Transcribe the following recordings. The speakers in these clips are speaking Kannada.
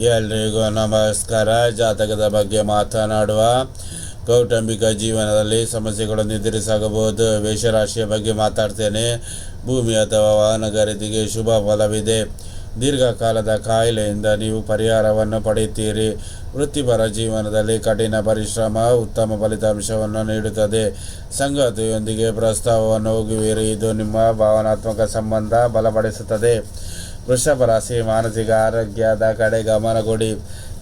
ಎಲ್ರಿಗೂ ನಮಸ್ಕಾರ. ಜಾತಕದ ಬಗ್ಗೆ ಮಾತನಾಡುವ ಕೌಟುಂಬಿಕ ಜೀವನದಲ್ಲಿ ಸಮಸ್ಯೆಗಳನ್ನು ಎದುರಿಸಾಗಬಹುದು. ವೇಷರಾಶಿಯ ಬಗ್ಗೆ ಮಾತಾಡ್ತೇನೆ. ಭೂಮಿ ಅಥವಾ ವಾಹನ ಖರೀದಿಗೆ ಶುಭ ಫಲವಿದೆ. ದೀರ್ಘಕಾಲದ ಕಾಯಿಲೆಯಿಂದ ನೀವು ಪರಿಹಾರವನ್ನು ಪಡೆಯುತ್ತೀರಿ. ವೃತ್ತಿಪರ ಜೀವನದಲ್ಲಿ ಕಠಿಣ ಪರಿಶ್ರಮ ಉತ್ತಮ ಫಲಿತಾಂಶವನ್ನು ನೀಡುತ್ತದೆ. ಸಂಗಾತಿಯೊಂದಿಗೆ ಪ್ರಸ್ತಾವವನ್ನು ಹೋಗುವಿರಿ. ಇದು ನಿಮ್ಮ ಭಾವನಾತ್ಮಕ ಸಂಬಂಧ ಬಲಪಡಿಸುತ್ತದೆ. ವೃಷಭ ರಾಶಿ, ಮಾನಸಿಕ ಆರೋಗ್ಯದ ಕಡೆ ಗಮನ ಕೊಡಿ.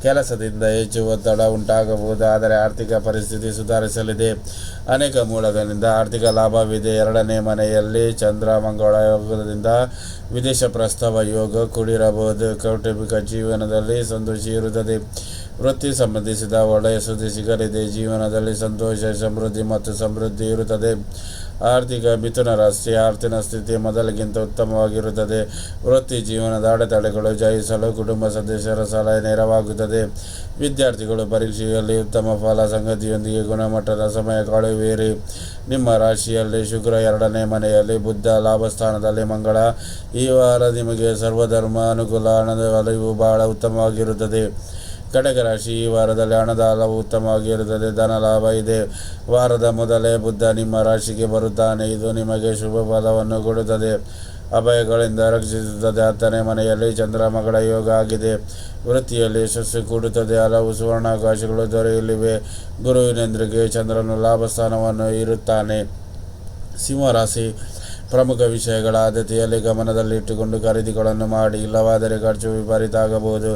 ಕೆಲಸದಿಂದ ಹೆಚ್ಚು ಒತ್ತಡ ಉಂಟಾಗಬಹುದು, ಆದರೆ ಆರ್ಥಿಕ ಪರಿಸ್ಥಿತಿ ಸುಧಾರಿಸಲಿದೆ. ಅನೇಕ ಮೂಲಗಳಿಂದ ಆರ್ಥಿಕ ಲಾಭವಿದೆ. ಎರಡನೇ ಮನೆಯಲ್ಲಿ ಚಂದ್ರ, ಮಂಗಳ ಯೋಗದಿಂದ ವಿದೇಶ ಪ್ರಸ್ತಾವ ಯೋಗ ಕೂಡಿರಬಹುದು. ಕೌಟುಂಬಿಕ ಜೀವನದಲ್ಲಿ ಸಂತೋಷ ಇರುತ್ತದೆ. ವೃತ್ತಿ ಸಂಬಂಧಿಸಿದ ಒಳ್ಳೆಯ ಸುದ್ದಿ ಸಿಗಲಿದೆ. ಜೀವನದಲ್ಲಿ ಸಂತೋಷ, ಸಮೃದ್ಧಿ ಮತ್ತು ಸಮೃದ್ಧಿ ಇರುತ್ತದೆ. ಆರ್ಥಿಕ ಮಿಥುನ ರಾಶಿ ಆರ್ಥಿಕ ಸ್ಥಿತಿ ಮೊದಲಿಗಿಂತ ಉತ್ತಮವಾಗಿರುತ್ತದೆ. ವೃತ್ತಿ ಜೀವನದ ಅಡೆತಡೆಗಳು ಜಯಿಸಲು ಕುಟುಂಬ ಸದಸ್ಯರ ಸಲಹೆ ನೆರವಾಗುತ್ತದೆ. ವಿದ್ಯಾರ್ಥಿಗಳು ಪರೀಕ್ಷೆಯಲ್ಲಿ ಉತ್ತಮ ಫಲ ಸಂಗತಿಯೊಂದಿಗೆ ಗುಣಮಟ್ಟದ ಸಮಯ ಕಳೆಯುವಿರಿ. ನಿಮ್ಮ ರಾಶಿಯಲ್ಲಿ ಶುಕ್ರ ಎರಡನೇ ಮನೆಯಲ್ಲಿ ಬುದ್ಧ ಲಾಭಸ್ಥಾನದಲ್ಲಿ ಮಂಗಳ. ಈ ವಾರ ನಿಮಗೆ ಸರ್ವಧರ್ಮ ಅನುಕೂಲ ಹಣದ ಒಲವು ಬಹಳ ಉತ್ತಮವಾಗಿರುತ್ತದೆ. ಕಟಕ ರಾಶಿ ಈ ವಾರದಲ್ಲಿ ಹಣದ ಹಲವು ಉತ್ತಮವಾಗಿರುತ್ತದೆ ಧನ ಲಾಭ ಇದೆ. ವಾರದ ಮೊದಲೇ ಬುದ್ಧ ನಿಮ್ಮ ರಾಶಿಗೆ ಬರುತ್ತಾನೆ, ಇದು ನಿಮಗೆ ಶುಭ ಫಲವನ್ನು ಕೊಡುತ್ತದೆ. ಅಭಯಗಳಿಂದ ರಕ್ಷಿಸುತ್ತದೆ, ಹತ್ತನೇ ಮನೆಯಲ್ಲಿ ಚಂದ್ರ ಮಗಳ ಯೋಗ ಆಗಿದೆ. ವೃತ್ತಿಯಲ್ಲಿ ಯಶಸ್ಸು ಕೂಡುತ್ತದೆ, ಹಲವು ಸುವರ್ಣಾವಕಾಶಗಳು ದೊರೆಯಲಿವೆ. ಗುರುವಿನೆಂದ್ರಿಗೆ ಚಂದ್ರನು ಲಾಭ ಸ್ಥಾನವನ್ನು ಇರುತ್ತಾನೆ. ಸಿಂಹರಾಶಿ ಪ್ರಮುಖ ವಿಷಯಗಳ ಆದ್ಯತೆಯಲ್ಲಿ ಗಮನದಲ್ಲಿಟ್ಟುಕೊಂಡು ಖರೀದಿಗಳನ್ನು ಮಾಡಿ, ಇಲ್ಲವಾದರೆ ಖರ್ಚು ವಿಪರೀತ ಆಗಬಹುದು.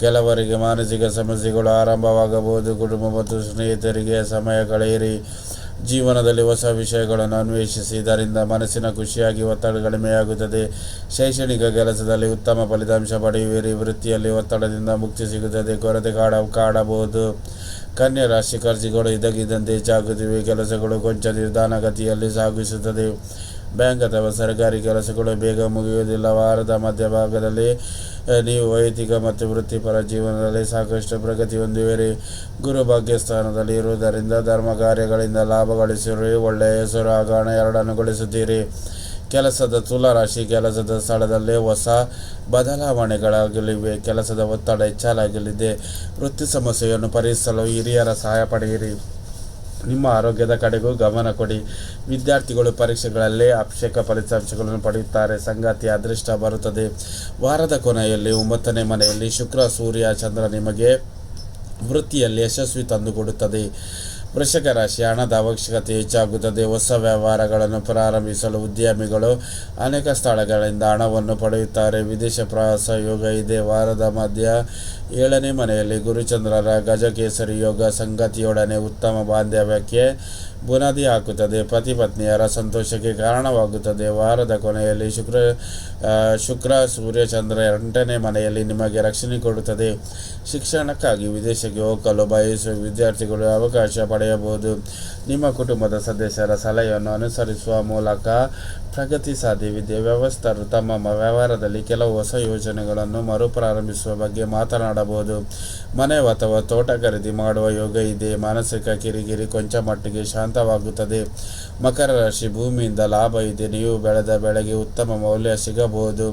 ಕೆಲವರಿಗೆ ಮಾನಸಿಕ ಸಮಸ್ಯೆಗಳು ಆರಂಭವಾಗಬಹುದು. ಕುಟುಂಬ ಮತ್ತು ಸ್ನೇಹಿತರಿಗೆ ಸಮಯ ಕಳೆಯಿರಿ. ಜೀವನದಲ್ಲಿ ಹೊಸ ವಿಷಯಗಳನ್ನು ಅನ್ವೇಷಿಸಿ, ಇದರಿಂದ ಮನಸ್ಸಿನ ಖುಷಿಯಾಗಿ ಒತ್ತಡ ಕಡಿಮೆಯಾಗುತ್ತದೆ ಶೈಕ್ಷಣಿಕ ಕೆಲಸದಲ್ಲಿ ಉತ್ತಮ ಫಲಿತಾಂಶ ಪಡೆಯುವಿರಿ. ವೃತ್ತಿಯಲ್ಲಿ ಒತ್ತಡದಿಂದ ಮುಕ್ತಿ ಸಿಗುತ್ತದೆ. ಕೊರತೆ ಕಾಡ, ಕಾಡಬಹುದು. ಕನ್ಯಾ ರಾಶಿ ಖರ್ಚುಗಳು ಇದ್ದಕ್ಕಿದ್ದಂತೆ ಹೆಚ್ಚಾಗುತ್ತಿವೆ ಕೆಲಸಗಳು ಕೊಂಚ ನಿಧಾನಗತಿಯಲ್ಲಿ ಸಾಗಿಸುತ್ತದೆ. ಬ್ಯಾಂಕ್ ಅಥವಾ ಸರ್ಕಾರಿ ಕೆಲಸಗಳು ಬೇಗ ಮುಗಿಯುವುದಿಲ್ಲ. ವಾರದ ಮಧ್ಯಭಾಗದಲ್ಲಿ ನೀವು ವೈಯಕ್ತಿಕ ಮತ್ತು ವೃತ್ತಿಪರ ಜೀವನದಲ್ಲಿ ಸಾಕಷ್ಟು ಪ್ರಗತಿ ಹೊಂದುವಿರಿ ಗುರು ಭಾಗ್ಯಸ್ಥಾನದಲ್ಲಿ ಇರುವುದರಿಂದ ಧರ್ಮ ಕಾರ್ಯಗಳಿಂದ ಲಾಭ ಗಳಿಸಿರಿ. ಒಳ್ಳೆಯ ಹೆಸರು ಆಗಾಣ ಎರಡನ್ನು ಗಳಿಸುತ್ತೀರಿ. ಕೆಲಸದ ತುಲಾರಾಶಿ ಕೆಲಸದ ಸ್ಥಳದಲ್ಲಿ ಹೊಸ ಬದಲಾವಣೆಗಳಾಗಲಿವೆ. ಕೆಲಸದ ಒತ್ತಡ ಹೆಚ್ಚಾಗಲಿದೆ. ವೃತ್ತಿ ಸಮಸ್ಯೆಯನ್ನು ಪರಿಹರಿಸಲು ಹಿರಿಯರ ಸಹಾಯ ಪಡೆಯಿರಿ. ನಿಮ್ಮ ಆರೋಗ್ಯದ ಕಡೆಗೂ ಗಮನ ಕೊಡಿ. ವಿದ್ಯಾರ್ಥಿಗಳು ಪರೀಕ್ಷೆಗಳಲ್ಲಿ ಅಭಿಷೇಕ ಫಲಿತಾಂಶಗಳನ್ನು ಪಡೆಯುತ್ತಾರೆ. ಸಂಗಾತಿ ಅದೃಷ್ಟ ಬರುತ್ತದೆ. ವಾರದ ಕೊನೆಯಲ್ಲಿ ಒಂಬತ್ತನೇ ಮನೆಯಲ್ಲಿ ಶುಕ್ರ, ಸೂರ್ಯ, ಚಂದ್ರ ನಿಮಗೆ ವೃತ್ತಿಯಲ್ಲಿ ಯಶಸ್ವಿ ತಂದುಕೊಡುತ್ತದೆ. ವೃಷಕ ರಾಶಿ ಹಣದ ಅವಶ್ಯಕತೆ ಹೆಚ್ಚಾಗುತ್ತದೆ. ಹೊಸ ವ್ಯವಹಾರಗಳನ್ನು ಪ್ರಾರಂಭಿಸಲು ಉದ್ಯಮಿಗಳು ಅನೇಕ ಸ್ಥಳಗಳಿಂದ ಹಣವನ್ನು ಪಡೆಯುತ್ತಾರೆ. ವಿದೇಶ ಪ್ರವಾಸ ಯೋಗ ಇದೆ. ವಾರದ ಮಧ್ಯ ಏಳನೇ ಮನೆಯಲ್ಲಿ ಗುರುಚಂದ್ರರ ಗಜಕೇಸರಿ ಯೋಗ ಸಂಗತಿಯೊಡನೆ ಉತ್ತಮ ಬಾಂಧವ್ಯಕ್ಕೆ ಬುನಾದಿ ಹಾಕುತ್ತದೆ. ಪತಿ ಪತ್ನಿಯರ ಸಂತೋಷಕ್ಕೆ ಕಾರಣವಾಗುತ್ತದೆ. ವಾರದ ಕೊನೆಯಲ್ಲಿ ಶುಕ್ರ ಶುಕ್ರ ಸೂರ್ಯಚಂದ್ರ ಎಂಟನೇ ಮನೆಯಲ್ಲಿ ನಿಮಗೆ ರಕ್ಷಣೆ ಕೊಡುತ್ತದೆ. ಶಿಕ್ಷಣಕ್ಕಾಗಿ ವಿದೇಶಕ್ಕೆ ಹೋಗಲು ಬಯಸುವ ವಿದ್ಯಾರ್ಥಿಗಳು ಅವಕಾಶ ಪಡೆಯಬಹುದು. ನಿಮ್ಮ ಕುಟುಂಬದ ಸದಸ್ಯರ ಸಲಹೆಯನ್ನು ಅನುಸರಿಸುವ ಮೂಲಕ ಪ್ರಗತಿ ಸಾಧ್ಯವಿದೆ. ವ್ಯವಸ್ಥರು ತಮ್ಮ ವ್ಯವಹಾರದಲ್ಲಿ ಕೆಲವು ಹೊಸ ಯೋಜನೆಗಳನ್ನು ಮರುಪ್ರಾರಂಭಿಸುವ ಬಗ್ಗೆ ಮಾತನಾಡಬಹುದು. ಮನೆ ಅಥವಾ ತೋಟ ಖರೀದಿ ಮಾಡುವ ಯೋಗ ಇದೆ. ಮಾನಸಿಕ ಕಿರಿಕಿರಿ ಕೊಂಚ ಮಟ್ಟಿಗೆ ಶಾಂತವಾಗುತ್ತದೆ. ಮಕರ ರಾಶಿ ಭೂಮಿಯಿಂದ ಲಾಭ ಇದೆ. ನೀವು ಬೆಳೆದ ಬೆಳೆಗೆ ಉತ್ತಮ ಮೌಲ್ಯ ಸಿಗಬಹುದು.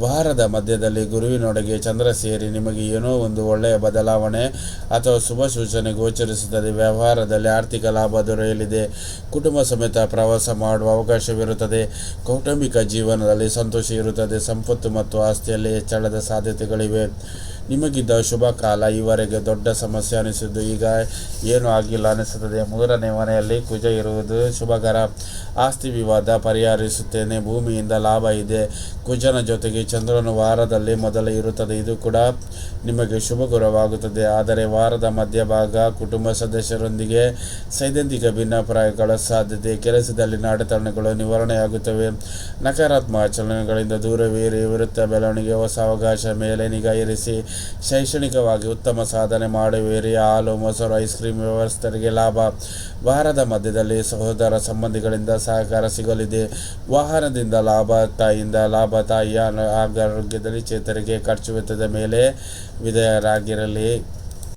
ವಾರದ ಮಧ್ಯದಲ್ಲಿ ಗುರುವಿನೊಡಗೆ ಚಂದ್ರ ಸೇರಿ ನಿಮಗೆ ಏನೋ ಒಂದು ಒಳ್ಳೆಯ ಬದಲಾವಣೆ ಅಥವಾ ಶುಭ ಸೂಚನೆ ಗೋಚರಿಸುತ್ತದೆ. ವ್ಯವಹಾರದಲ್ಲಿ ಆರ್ಥಿಕ ಲಾಭ ದೊರೆಯಲಿದೆ. ಕುಟುಂಬ ಸಮೇತ ಪ್ರವಾಸ ಮಾಡುವ ಅವಕಾಶವಿರುತ್ತದೆ. ಕೌಟುಂಬಿಕ ಜೀವನದಲ್ಲಿ ಸಂತೋಷ ಇರುತ್ತದೆ. ಸಂಪತ್ತು ಮತ್ತು ಆಸ್ತಿಯಲ್ಲಿ ಹೆಚ್ಚಳದ ಸಾಧ್ಯತೆಗಳಿವೆ. ನಿಮಗಿದ್ದ ಶುಭ ಕಾಲ. ಈವರೆಗೆ ದೊಡ್ಡ ಸಮಸ್ಯೆ ಅನಿಸಿದ್ದು, ಈಗ ಏನೂ ಆಗಿಲ್ಲ ಅನಿಸುತ್ತದೆ. ಮೂರನೇ ಮನೆಯಲ್ಲಿ ಕುಜ ಇರುವುದು ಶುಭಕರ. ಆಸ್ತಿ ವಿವಾದ ಪರಿಹರಿಸುತ್ತೇನೆ. ಭೂಮಿಯಿಂದ ಲಾಭ ಇದೆ. ಕುಜನ ಜೊತೆಗೆ ಚಂದ್ರನು ವಾರದಲ್ಲಿ ಮೊದಲು ಇರುತ್ತದೆ. ಇದು ಕೂಡ ನಿಮಗೆ ಶುಭಕರವಾಗುತ್ತದೆ ಆದರೆ ವಾರದ ಮಧ್ಯಭಾಗ ಕುಟುಂಬ ಸದಸ್ಯರೊಂದಿಗೆ ಸೈದ್ಧಾಂತಿಕ ಭಿನ್ನಾಭಿಪ್ರಾಯಗಳ ಸಾಧ್ಯತೆ ಕೆಲಸದಲ್ಲಿನ ಅಡೆತಡೆಗಳು ನಿವಾರಣೆಯಾಗುತ್ತವೆ. ನಕಾರಾತ್ಮಕ ಚಲನೆಗಳಿಂದ ದೂರವಿರಿ. ವಿರುದ್ಧ ಬೆಳವಣಿಗೆ, ಹೊಸ ಅವಕಾಶ, ಮೇಲೆ ನಿಗಾ ಇರಿಸಿ. ಶೈಕ್ಷಣಿಕವಾಗಿ ಉತ್ತಮ ಸಾಧನೆ ಮಾಡುವಿರಿ. ಹಾಲು, ಮೊಸರು, ಐಸ್ ಕ್ರೀಮ್ ವ್ಯವಸ್ಥರಿಗೆ ಲಾಭ. ವಾರದ ಮಧ್ಯದಲ್ಲಿ ಸಹೋದರ ಸಂಬಂಧಿಗಳಿಂದ ಸಹಕಾರ ಸಿಗಲಿದೆ. ವಾಹನದಿಂದ ಲಾಭ, ತಾಯಿಯಿಂದ ಲಾಭ, ತಾಯಿಯ ಆರೋಗ್ಯದಲ್ಲಿ ಚೇತರಿಕೆ ಖರ್ಚು ವೆಚ್ಚದ ಮೇಲೆ ವಿಧೇಯರಾಗಿರಲಿ.